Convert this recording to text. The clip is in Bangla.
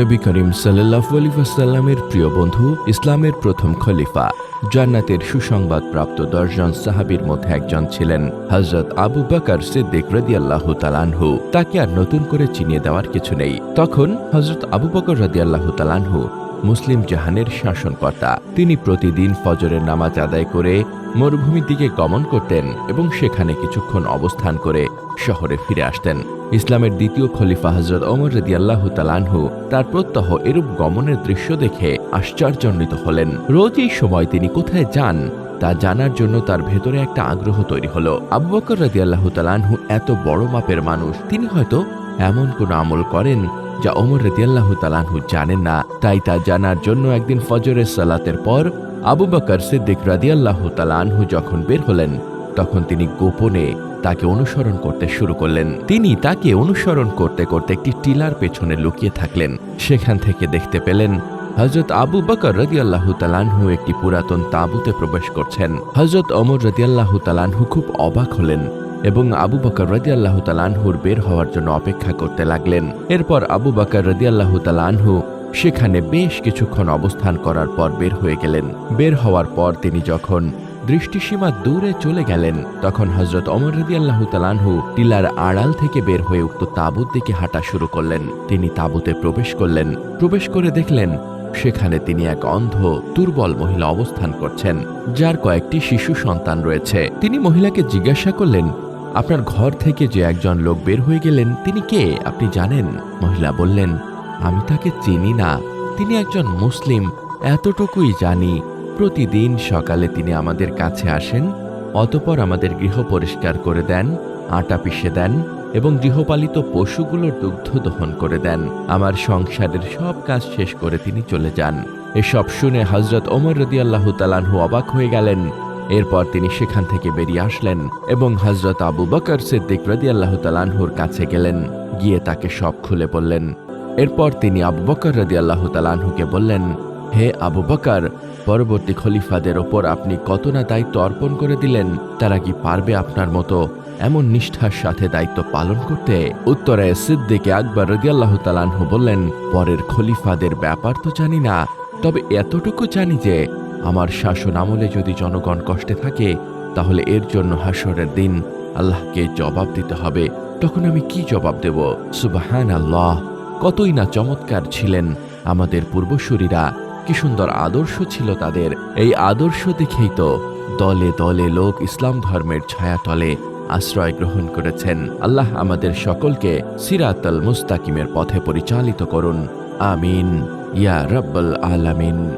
নবী করিম সাল্লাহ আলিফাসাল্লামের প্রিয় বন্ধু, ইসলামের প্রথম খলিফা। জান্নাতের সুসংবাদ প্রাপ্ত দশজন সাহাবীর মধ্যে একজন ছিলেন হজরত আবু বাকার সিদ্দিক রদিয়াল্লাহ তালানহু তাকে আর নতুন করে চিনিয়ে দেওয়ার কিছু নেই। তখন হজরত আবু বকর রদিয়াল্লাহ তালানহু মুসলিম জাহানের শাসনকর্তা। তিনি প্রতিদিন ফজরের নামাজ আদায় করে মরুভূমির দিকে গমন করতেন এবং সেখানে কিছুক্ষণ অবস্থান করে শহরে ফিরে আসতেন। ইসলামের দ্বিতীয় খলিফা হজরত ওমর রদি আল্লাহ তালানহু তার প্রত্যহ এরূপ গমনের দৃশ্য দেখে আশ্চর্যান্বিত হলেন। রোজ এই সময় তিনি কোথায় যান, তা জানার জন্য তার ভেতরে একটা আগ্রহ তৈরি হলো। আবু বকর রাদি আল্লাহ তালানহু এত বড় মাপের মানুষ, তিনি হয়তো এমন কোন আমল করেন যা ওমর রদিয়াল্লাহ তালানহু জানেন না। তাই তা জানার জন্য একদিন ফজরের সালাতের পর আবু বকর সিদ্দিক রাদিয়াল্লাহ তালানহু যখন বের হলেন, তখন তিনি গোপনে তাকে অনুসরণ করতে শুরু করলেন। তিনি তাকে অনুসরণ করতে করতে একটি টিলার পেছনে লুকিয়ে থাকলেন। সেখান থেকে দেখতে পেলেন হজরত আবু বকর রদিয়াল্লাহ তালানহু একটি পুরাতন তাঁবুতে প্রবেশ করছেন। হজরত অমর রদিয়াল্লাহ তালানহু খুব অবাক হলেন এবং আবু বকর রদিয়াল্লাহ তালানহুর বের হওয়ার জন্য অপেক্ষা করতে লাগলেন। এরপর আবু বকর রদিয়াল্লাহ তালানহু সেখানে বেশ কিছুক্ষণ অবস্থান করার পর বের হয়ে গেলেন। বের হওয়ার পর তিনি যখন দৃষ্টিসীমা দূরে চলে গেলেন। তখন হজরত অমর রদি আল্লাহ তালানহু টিলার আড়াল থেকে বের হয়ে উক্ত তাঁবুর দিকে হাঁটা শুরু করলেন। তিনি তাঁবুতে প্রবেশ করলেন। প্রবেশ করে দেখলেন, সেখানে তিনি এক অন্ধ, দুর্বল মহিলা অবস্থান করছেন, যার কয়েকটি শিশু সন্তান রয়েছে। তিনি মহিলাকে জিজ্ঞাসা করলেন, আপনার ঘর থেকে যে একজন লোক বের হয়ে গেলেন, তিনি কে? আপনি জানেন? মহিলা বললেন, আমি তাকে চিনি না। তিনি একজন মুসলিম, এতটুকুই জানি। প্রতিদিন সকালে তিনি আমাদের কাছে আসেন, অতপর আমাদের গৃহ পরিষ্কার করে দেন, আটা পিষে দেন এবং গৃহপালিত পশুগুলোর দুগ্ধ দহন করে দেন। আমার সংসারের সব কাজ শেষ করে তিনি চলে যান। এসব শুনে হজরত ওমর রদিয়াল্লাহ তালানহু অবাক হয়ে গেলেন। এরপর তিনি সেখান থেকে বেরিয়ে আসলেন এবং হজরত আবু বকর সিদ্দিক রদিয়াল্লাহ তালানহুর কাছে গেলেন, গিয়ে তাকে সব খুলে বললেন। এরপর তিনি আবু বকর রদিয়াল্লাহ তালানহুকে বললেন হে আবু বকর, পরবর্তী খলিফাদের ওপর আপনি কত না দায়িত্ব অর্পণ করে দিলেন, তারা কি পারবে আপনার মতো? এমন নিষ্ঠার সাথে দায়িত্ব পালন করতে? উত্তরে সিদ্দিকে আকবর রদিয়াল্লাহ তালানহু বললেন, পরের খলিফাদের ব্যাপার তো জানি না, তবে এতটুকু জানি যে, আমার শাসন আমলে যদি জনগণ কষ্টে থাকে, তাহলে এর জন্য হাসরের দিন আল্লাহকে জবাব দিতে হবে। তখন আমি কি জবাব দেব? সুবাহান আল্লাহ কতই না চমৎকার ছিলেন আমাদের পূর্বসূরীরা। কি সুন্দর আদর্শ ছিল তাদের। এই আদর্শ দেখেই তো দলে দলে লোক ইসলাম ধর্মের ছায়াতলে আশ্রয় গ্রহণ করেছেন। আল্লাহ আমাদের সকলকে সিরাতল মুস্তাকিমের পথে পরিচালিত করুন। আমিন। ইয়া রব্বল আলামিন।